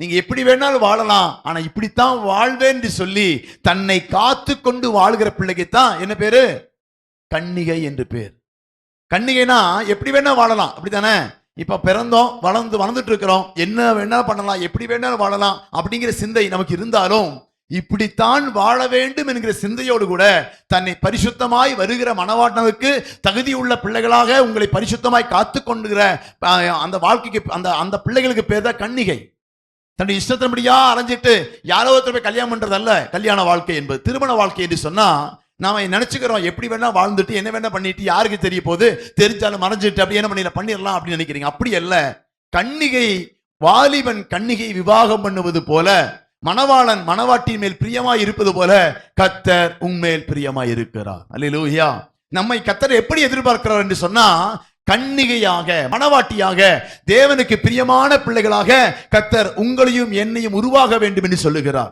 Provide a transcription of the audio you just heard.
நீங்க எப்படி வேணாலும் வாழலாம் ஆனா இப்படித்தான் வாழ்வேன் சொல்லி தன்னை காத்து கொண்டு வாழ்கிற பிள்ளைக்கு தான் என்ன பேரு? கன்னிகை என்று பேர். கன்னிகைனா எப்படி வேணா வாழலாம் அப்படித்தானே? இப்ப பிறந்தோம் வளர்ந்து வளர்ந்துட்டு இருக்கிறோம் என்ன வேணாலும் பண்ணலாம் எப்படி வேணாலும் வாழலாம் அப்படிங்கிற சிந்தை நமக்கு இருந்தாலும் இப்படித்தான் வாழ வேண்டும் என்கிற சிந்தையோடு கூட தன்னை பரிசுத்தமாய் வருகிற மனவாட்டனுக்கு தகுதியுள்ள பிள்ளைகளாக உங்களை பரிசுத்தமாய் காத்து கொண்டுகிற அந்த வாழ்க்கைக்கு அந்த அந்த பிள்ளைகளுக்கு பேர் தான் கன்னிகை. தன்னுடைய இஷ்டத்தின்படியா அரைஞ்சிட்டு யாரோ ஒருத்தர் போய் கல்யாணம் பண்றதல்ல. கல்யாண வாழ்க்கை என்பது திருமண வாழ்க்கை என்று சொன்னா நாம நினைச்சுக்கிறோம்? எப்படி வேணா வாழ்ந்துட்டு என்ன வேணா பண்ணிட்டு யாருக்கு தெரிய போது தெரிஞ்சாலும் மறைஞ்சிட்டு அப்படி என்ன பண்ணி பண்ணிடலாம் அப்படின்னு நினைக்கிறீங்க. அப்படி அல்ல. கன்னிகை வாலிபன் கண்ணிகை விவாகம் பண்ணுவது போல மணவாளன் மணவாட்டின் மேல் பிரியமாய் இருப்பது போல கத்தர் உண்மேல் பிரியமாய் இருக்கிறார். அல்லேலூயா. நம்மை கத்தர் எப்படி எதிர்பார்க்கிறார் என்று சொன்னா கன்னிகையாக மனவாட்டியாக தேவனுக்கு பிரியமான பிள்ளைகளாக கத்தர் உங்களையும் என்னையும் உருவாக வேண்டும் என்று சொல்லுகிறார்.